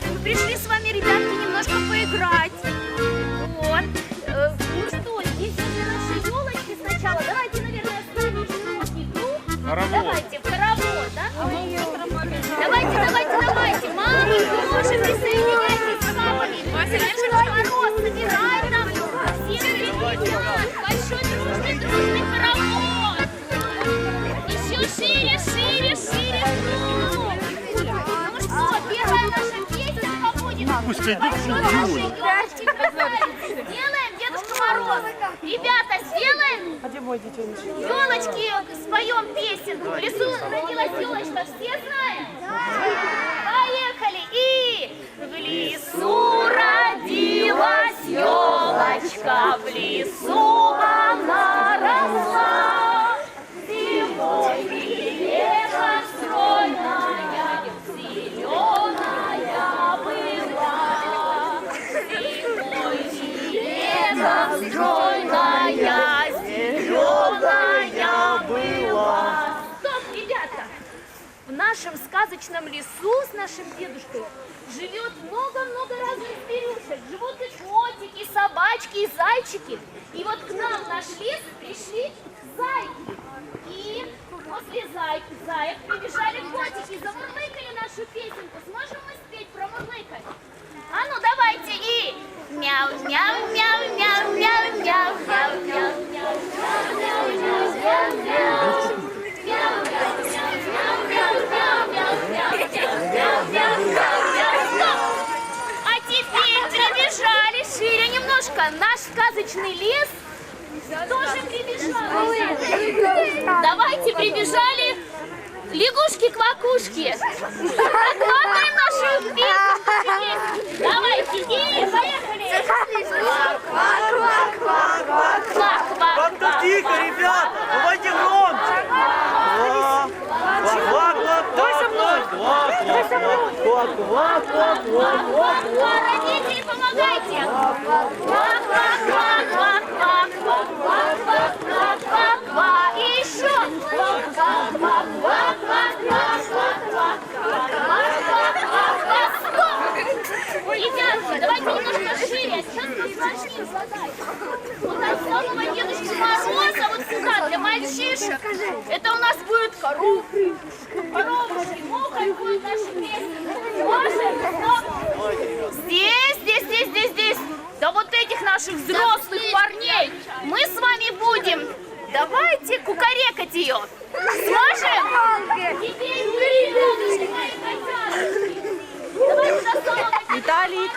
Так, мы пришли с вами, ребятки, немножко поиграть. Вот. Э, ну что, здесь уже наши елочки сначала. Давайте, наверное, с нами игру. Давайте, в хоровод, да? А мы давайте, давайте, давайте. Мамы, можете соединяйтесь с мамами. Дальше Мороз собирает нам. Елочки красавицы. Сделаем, Дедушка Мороз. Ребята, сделаем А где мой детеныш? елочки, споем песенку. В лесу родилась елочка, все знают? Поехали! И в лесу родилась елочка, в лесу лето стройная, зеленая была. Стоп, ребята! В нашем сказочном лесу с нашим дедушкой живет много-много разных зверюшек. Живут и котики, и собачки, и зайчики. И вот к нам в наш лес пришли зайки. И после зайки, заек прибежали котики, замурлыкали нашу песенку. Сможем мы спеть, промурлыкать? А ну давайте и мяу мяу мяу мяу мяу мяу мяу мяу мяу мяу мяу мяу мяу а теперь прибежали шире немножко. Наш сказочный лес тоже прибежал. Давайте прибежали Лягушки-квакушки. Работаем нашу песенку. Давай, сидели, поехали. Квак-квак-квак. Как-то тихо, ребят. Давайте громче. Квак-квак-квак. Кто со мной? Квак-квак-квак. Родители, помогайте. Квак-квак-квак. Квак-квак-квак. Квак-квак-квак. Ребята, давайте немножко шире, сейчас посложнее задай. У нас нового Дедушки Мороза вот сюда, для мальчишек. Это у нас будет коровки, коровушки, мухой будет наша песня. Можно? Здесь, здесь, здесь, здесь, здесь. Да вот этих наших взрослых парней мы с вами будем Давайте кукарекать ее. Сможем? Виталик.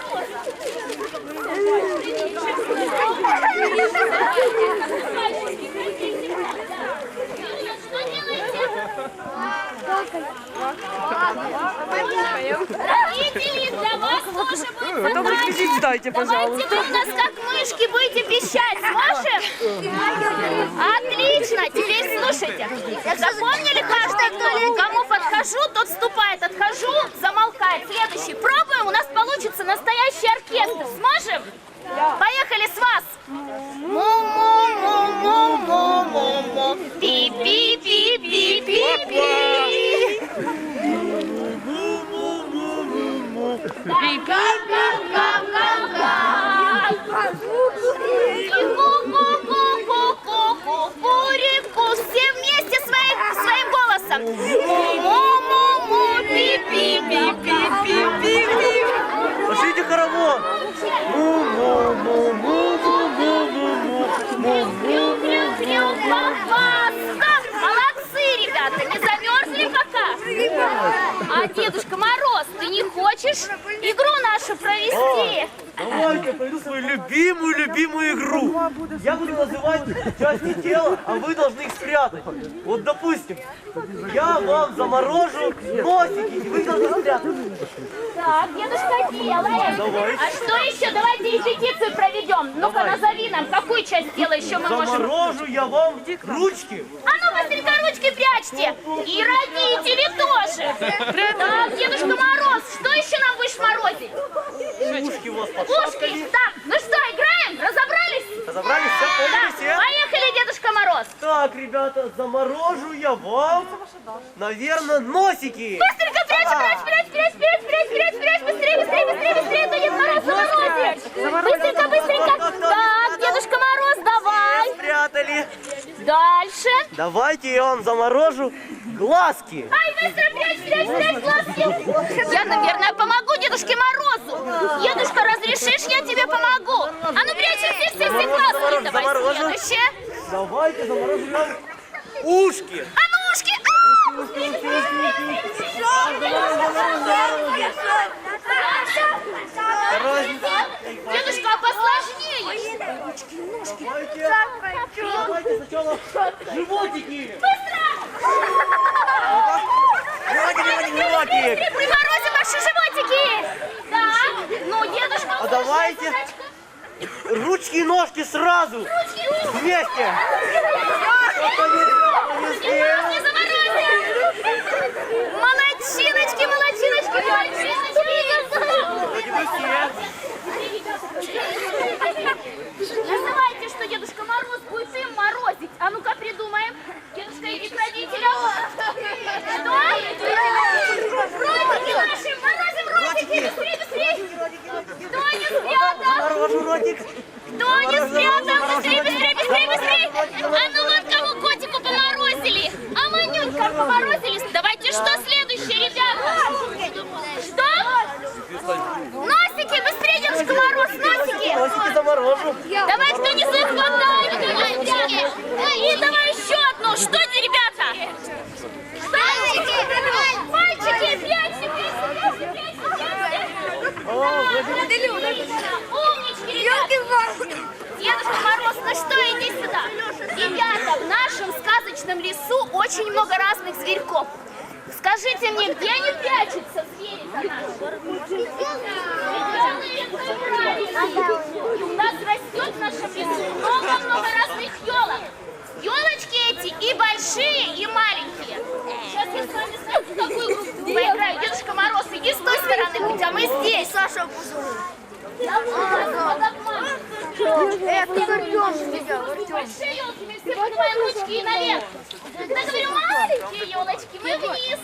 Что делаете? Родители, для вас тоже будет Потом реквизит сдайте, Давайте пожалуйста. вы у нас как мышки будете пищать, сможем? Отлично, теперь слушайте. Запомнили каждый, кто, кому подхожу, тот вступает, отхожу, замолкает. Следующий. Пробуем, у нас получится настоящий оркестр. Сможем? Поехали с вас. Пи-пи-пи-пи-пи-пи. Ку-ку-ку-ку-ку-ку-ку-ку-ку. Все вместе своим, своим голосом. Му-му-му, Дедушка Мороз, ты не хочешь игру нашу провести? Давайте, пойду свою любимую-любимую игру. Я буду называть части тела, а вы должны их спрятать. Вот, допустим, я вам заморожу носики, и вы должны спрятать. Так, дедушка делает. Давай. А что еще? Давайте репетицию проведем. Ну-ка, назови нам, какую часть тела еще мы можем... Заморожу я вам ручки. А ну, быстренько ручки прячьте. И родители тоже. Так, Дедушка Мороз, что еще нам будешь морозить? Ушки у вас Ушки. Так, ну что, играем? Разобрались? Разобрались? Все, поняли все? Поехали, Дедушка Мороз. Так, ребята, заморожу я вам, наверное, носики. Быстренько прячь, прячь, прячь, прячь, прячь, быстрее, быстрее, быстрее, быстрее, то Дед Мороз заморозит. Быстренько, быстренько. Так, Дедушка Мороз, давай. Спрятали. Дальше. Давайте я вам заморожу глазки. Ай, быстро прячь, прячь, прячь глазки. Я, наверное, помогу Дедушке Морозу. Дедушка, разрешишь, я тебе помогу? А ну прячься все, все, все. Заморожу, Давай заморожу. следующее. Давайте заморозим нам ушки. А ну ушки. Дедушка, а посложнее. Давайте, давайте сначала животики. Животик, животик, животик. Приморозим ваши животики. Так, ну, дедушка. А давайте ручки и ножки сразу вместе. Не успел, не успел. Не заморозим. Молодчиночки, молодчиночки, молодчиночки. Вроде бы все. Называйте, что Дедушка Мороз будет им морозить. А ну-ка придумаем. Дедушка, иди к родителям. Что? Ротики наши, морозим ротики. Быстрей, быстрей. Кто не спрятал? Заморожу ротик. Кто не спрятал? Быстрей, быстрей, быстрей, быстрей. А ну вон кому котику поморозили. А манюнькам поморозили. Давайте что следующее, ребята? Что? Носики, быстрее, Дедушка Мороз, носики. Носики заморожу. Давай, кто не захватает, мальчики. И давай еще одну. Что это, ребята? Мальчики, мальчики, прячься, прячься, прячься, прячься. О, вроде Умнички, ребята. Дедушка Мороз, ну что, иди сюда. Ребята, в нашем сказочном лесу очень много разных зверьков. Скажите мне, где они прячутся, звери-то наши? И у нас растет в нашем лесу много-много разных елок. Елочки эти и большие, и маленькие. Сейчас я с вами знаете, в какую игру поиграю. Дедушка Мороз, иди с будь, а мы здесь. Саша, Большие елки, мы все поднимаем ручки и наверх. Когда говорю маленькие елочки, мы вниз.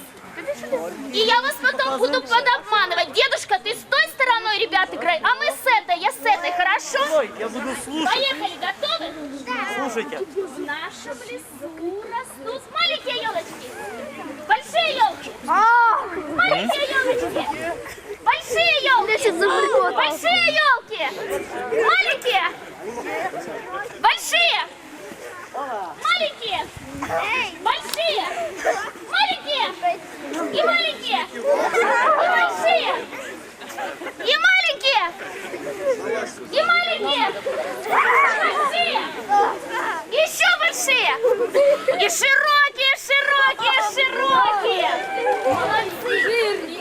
И я вас потом буду подобманывать. Дедушка, ты с той стороной, ребят, играй, а мы с этой, я с этой, хорошо? Я буду слушать. Поехали, готовы? Слушайте. В нашем лесу растут маленькие елочки. Большие елки. Маленькие елочки. Большие елки. Большие елки. Маленькие. Большие. Маленькие. Большие. Маленькие. И маленькие. И большие. И маленькие. И маленькие. Большие. Еще большие. И широкие, широкие, широкие. Молодцы.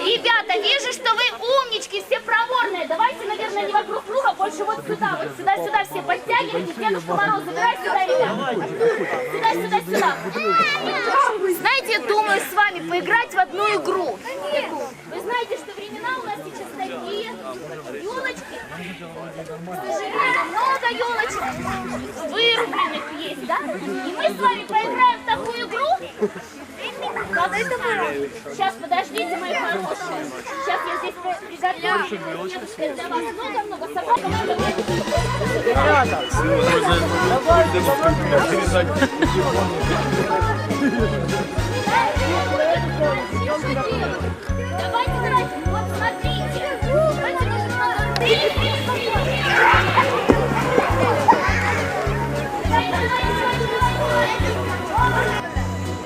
Ребята, вижу, что вы умнички, все проворные. Давайте, наверное, не вокруг круга, больше вот сюда, вот сюда, сюда все подтягивайтесь. Дедушка Мороз, забирай сюда, ребята. Сюда, сюда, сюда. Знаете, думаю с вами поиграть в одну игру. Вы знаете, что времена у нас сейчас такие. Елочки. К сожалению, много елочек вырубленных есть, да? И мы с вами поиграем в такую игру. Как это было? Сейчас, подождите, мои хорошие. Сейчас я здесь приготовлю. Дедушка, для вас много-много собак. Ребята, давайте заморозим. Давайте, давайте, вот смотрите. Давайте даже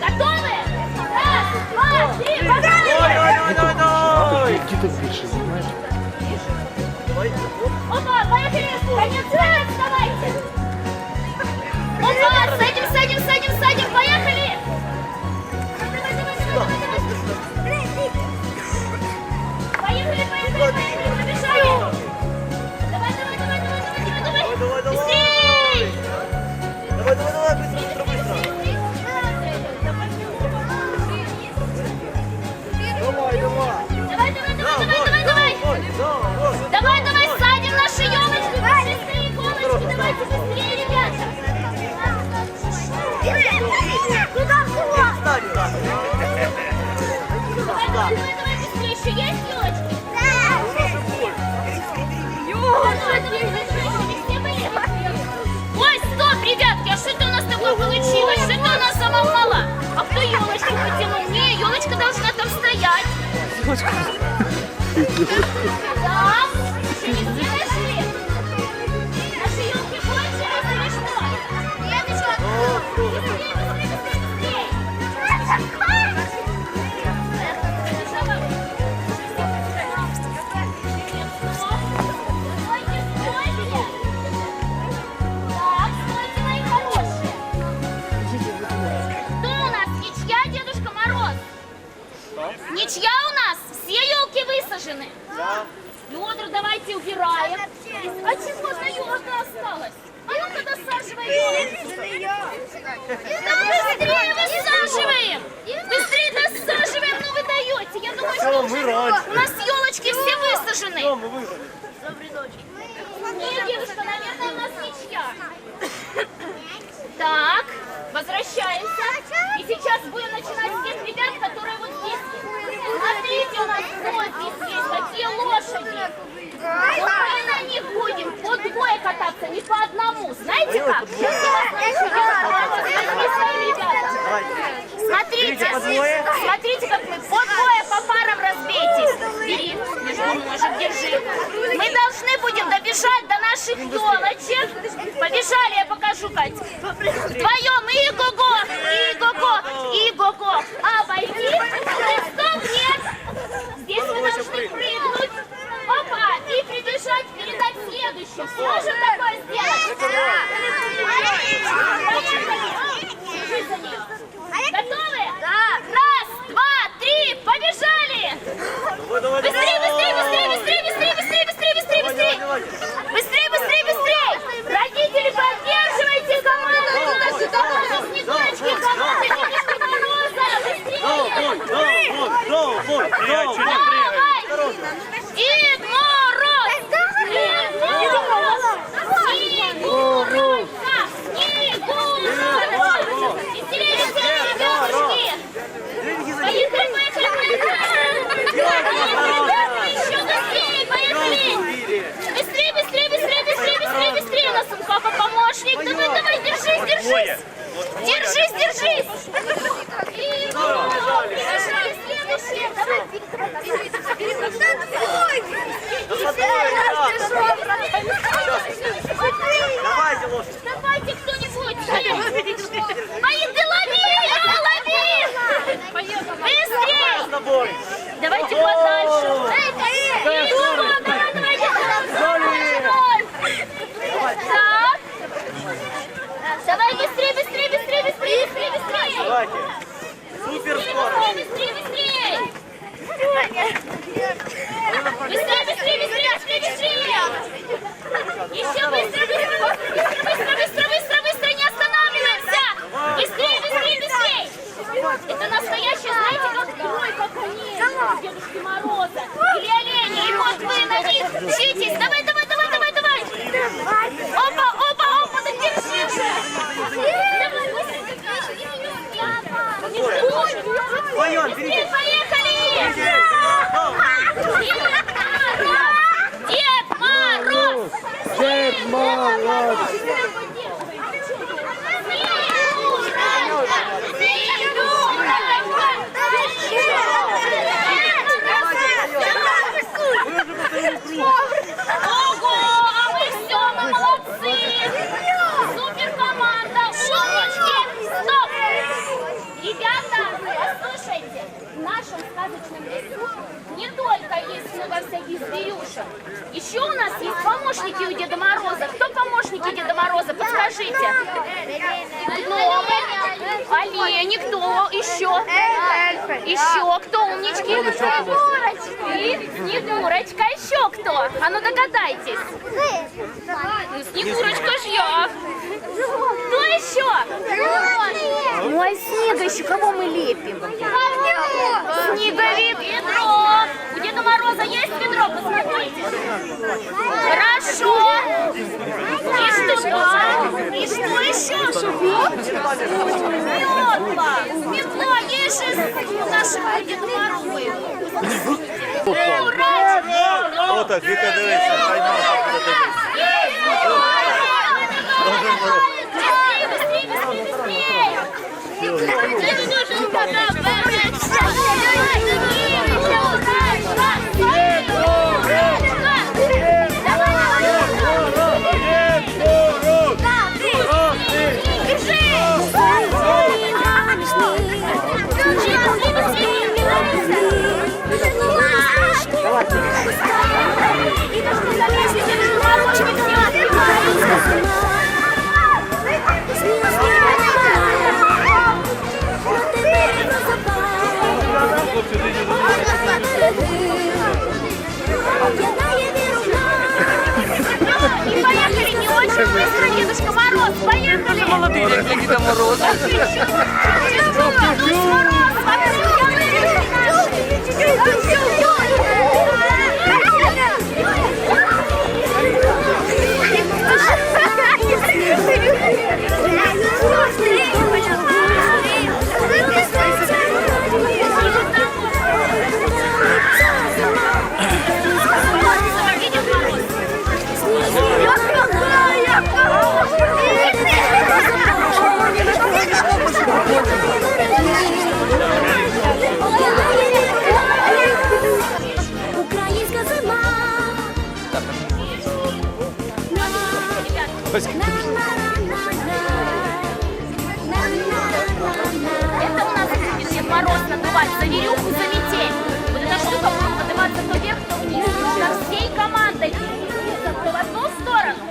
Готовы? Раз, два, три, погнали! Давай, давай, давай, давай. Діток більше знімаєш? Опа, поехали! Конец давайте! Опа, садим, садим, садим, садим, поехали! Давай, давай, давай, давай, давай. Поехали, поехали, поехали, Да. Ой, стоп, ребятки, а что это у нас такое получилось? Что это у нас замахало? А кто елочку потянул? Не, елочка должна там стоять. Елочка. Да, еще не Ничья у нас? Все елки высажены? Да. Федор, давайте убираем. А чего одна елка осталась? А ну-ка досаживай елку. Да быстрее высаживаем! Быстрее досаживаем, ну вы даете. Я думаю, что мы уже- у нас елочки все высажены. Все, мы выбрали. Нет, дедушка, наверное, у нас ничья. Так, возвращаемся. И сейчас будем начинать с тех ребят, которые вот. Смотрите, у нас здесь есть, какие лошади. Вот мы на них будем по двое кататься, не по одному. Знаете как? Сейчас я вас научу. Смотрите, смотрите, как мы по двое по парам разбейтесь. Бери, ножек, держи. Мы должны будем добежать до наших елочек. Побежали, я покажу, Кать. Вдвоем и-го-го, и-го-го, и-го-го. Обойти, и стоп, нет. Здесь вы должны прыгнуть. Опа, и прибежать, передать следующим. Сможем такое сделать? Поехали. Держи за нее. Готовы? Да. Раз, два, три, побежали! Давай, быстрее, быстрее, быстрее, быстрее, быстрее, быстрее, Давай, быстрее! давай, давай. Быстрее, быстрее, быстрее! Родители, поддерживайте команду! Наши команды Снегурочки, команды Дедушки Мороза! Быстрее! Давай, давай, давай, давай. Давай! Дед Мороз! Дед Мороз! Снегурочка! Снегурочка! Веселее, веселее, ребятушки! Поехали, поехали, поехали! Еще быстрее, поехали! Быстрее, быстрее, быстрее, быстрее, быстрее, быстрее! У нас он папа помощник! Давай, давай, держись, держись! Держись, держись! И Держись, следующее! Давай! Давайте, лошадь. Давайте кто-нибудь! Мои ты лови! Лови! Быстрее! С тобой. Давайте подальше. И давай, давай, давай, давай. Так. Давай быстрее, быстрее, быстрее, быстрее, быстрее, быстрее. Давайте. Супер скорость. Быстрее, быстрее. Быстрее, быстрее, быстрее, быстрее. Еще быстрее, быстро, быстро, быстро, быстро, быстро, не останавливаемся. Быстрее, быстрее, быстрее. Это настоящий, знаете, как тройка коней у Дедушки Мороза. Или олени, и вот вы на них мчитесь. Давай, давай, давай, давай, давай. Опа, опа, да держи же. Давай, быстренько, не стой. Вдвоем, Быстрее, берите. поехали. Дед Мороз! Дед Мороз! Ого, а мы все, мы молодцы! Супер команда! Умнички! Стоп! Ребята, послушайте, в сказочном лесу не только есть много всяких зверюшек. Еще у нас есть помощники у Деда Мороза. Кто помощники Деда Мороза? Подскажите. Гномы, олени, кто еще? Еще кто умнички? И Снегурочка. Еще кто? А ну догадайтесь. Ну, Снегурочка ж я. Кто еще? Ой, Снега еще кого мы лепим? Снеговик. Ведро. Деда Мороза есть ведро? Посмотрите. Хорошо. И что? И что еще? Метла. Метла. Есть же у нашего Деда Мороза. Ура! Ото, тільки дивися, хай мама буде дивитися. Быстрее! Дедушка Мороз, поехали! Молодые, как Деда заверюху за метель. Вот эта штука будет подниматься то вверх, то вниз. Нужно всей командой то в одну сторону,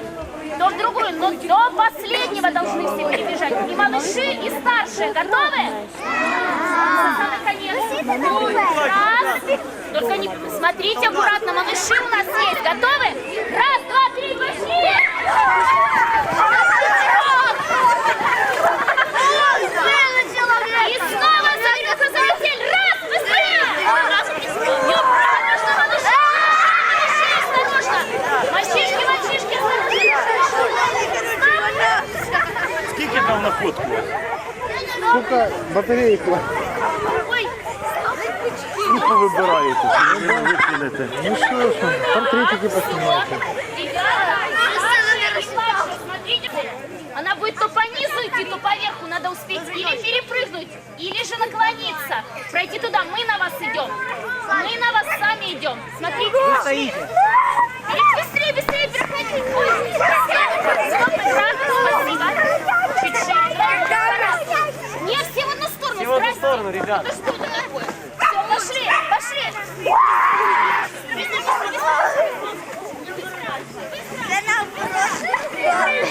то в другую. Но до последнего должны все перебежать. И малыши, и старшие. Готовы? Раз. Только не смотрите аккуратно, малыши у нас есть. Готовы? Раз, два, три, пошли! И снова завернуха за метель. Раз, быстрее! Неправильно, что малыши! Малыши, осторожно! Мальчишки, мальчишки, осторожно! Скільки там на фотку? Сколько батареек? Ой, Скільки вибираєте? Чи ви не викинете? Ну что ж, портретики смотрите, она будет то по низу идти, то по верху. Надо успеть или перепрыгнуть, или же наклониться. Пройти туда. Мы на вас идем. Мы на вас сами идем. Смотрите. Вы стоите. Быстрее, быстрее, переходи. Ой, стоп, экран, спасибо. Чуть шире. Не, все в одну сторону. Все в одну сторону, ребят. Это что это такое? Все, пошли, пошли. Быстро, быстро, Стоп,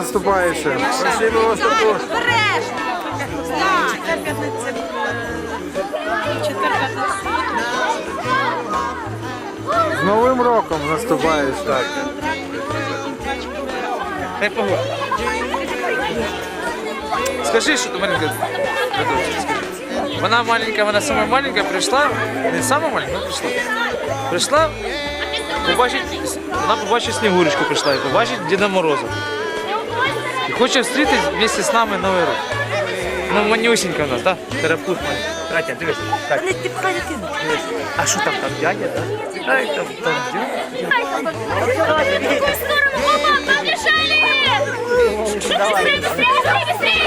наступаючим. Спасибо вас також. З Новим роком наступаючим. Дай погодь. Скажи, що ти маленька. Скажи. Вона маленька, вона сама маленька прийшла. Не сама маленька, вона прийшла. Прийшла, побачить, вона побачить Снігурочку прийшла і побачить Діда Мороза. І хоче зустріти вместе з нами Новий рік. Ну, манюсенька у нас, так? Да? Терапут маленький. Катя, дивись. Так. А що там, там дядя, так? Да? Ай, там, там дядя. В какую сторону? Опа, побежали! Быстрее, быстрее, быстрее, быстрее!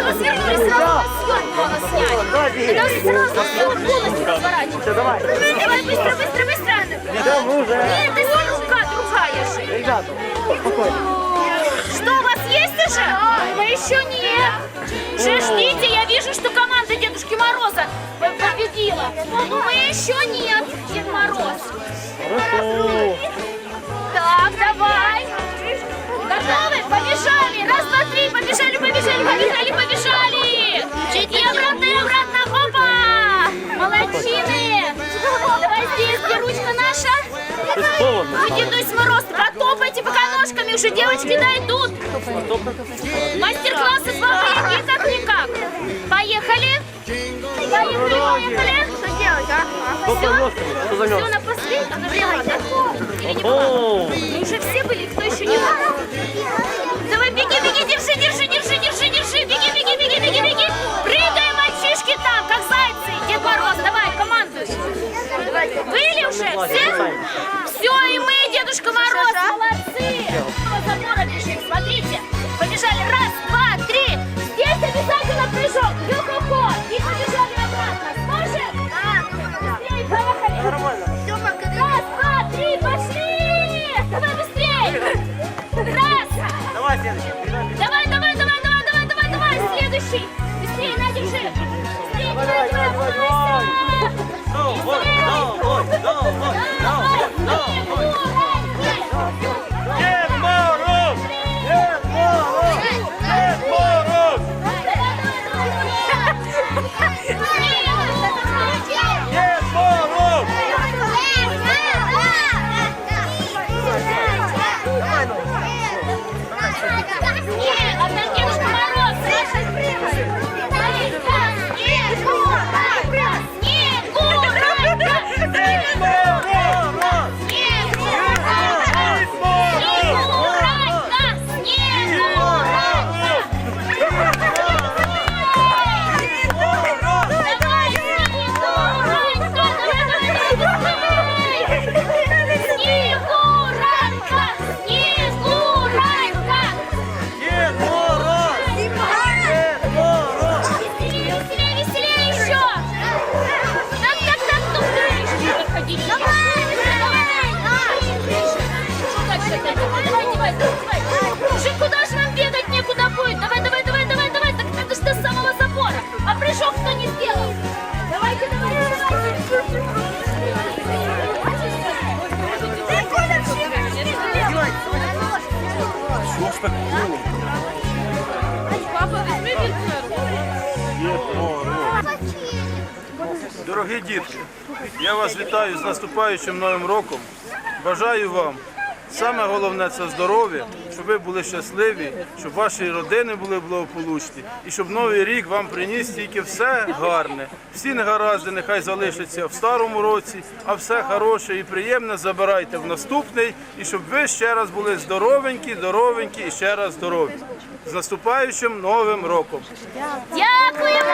Вы свернули сразу съемку снять. Надо сразу съемку полностью разворачивать. давай. Давай, быстро, быстро, быстро! Да, ну уже. Нет, это рука другая же. Ребята, Что, у вас есть уже? Мы еще нет. Же я вижу, что команда Дедушки Мороза по- победила. Но мы еще нет, Дед Мороз. Так, давай. Готовы? Побежали. Раз, два, три. Побежали, побежали, побежали, побежали. Чуть обратно, и обратно. Опа! Молодчины. Где ручка наша. Вы, Дедусь Мороз, потопайте пока ножками, уже девочки дойдут. Мастер-классы с Яги как-никак. Поехали. Поехали, поехали. Что делать, а? Замерз? Все на последнем. Или не О, мы уже все были, кто еще не был? Давай, беги, беги, держи, держи, держи, держи, держи, беги, беги, беги, беги, беги. Прыгаем, мальчишки там, как зайцы. Дед Мороз, давай, командуй уже. Все, все, и мы, Дедушка Мороз, а молодцы. Забора бежим, смотрите. Побежали. Раз, два, три. Здесь обязательно прыжок. Ю-хо-хо. И побежали обратно. Сможем? Да. Быстрее, поехали. Нормально. Раз, давай, давай, пошли. Давай быстрее. Раз. Давай, следующий. Давай, давай, давай, давай, давай, давай, давай. Следующий. Быстрее, Надя, уже. Быстрее, давай, давай, давай. Дорогі дітки, я вас вітаю з наступаючим новим роком. Бажаю вам саме головне це здоров'я, щоб ви були щасливі, щоб ваші родини були благополучні і щоб новий рік вам приніс тільки все гарне. Всі негаразди нехай залишаться в старому році, а все хороше і приємне забирайте в наступний, і щоб ви ще раз були здоровенькі, здоровенькі і ще раз здорові. З наступаючим новим роком! Дякуємо!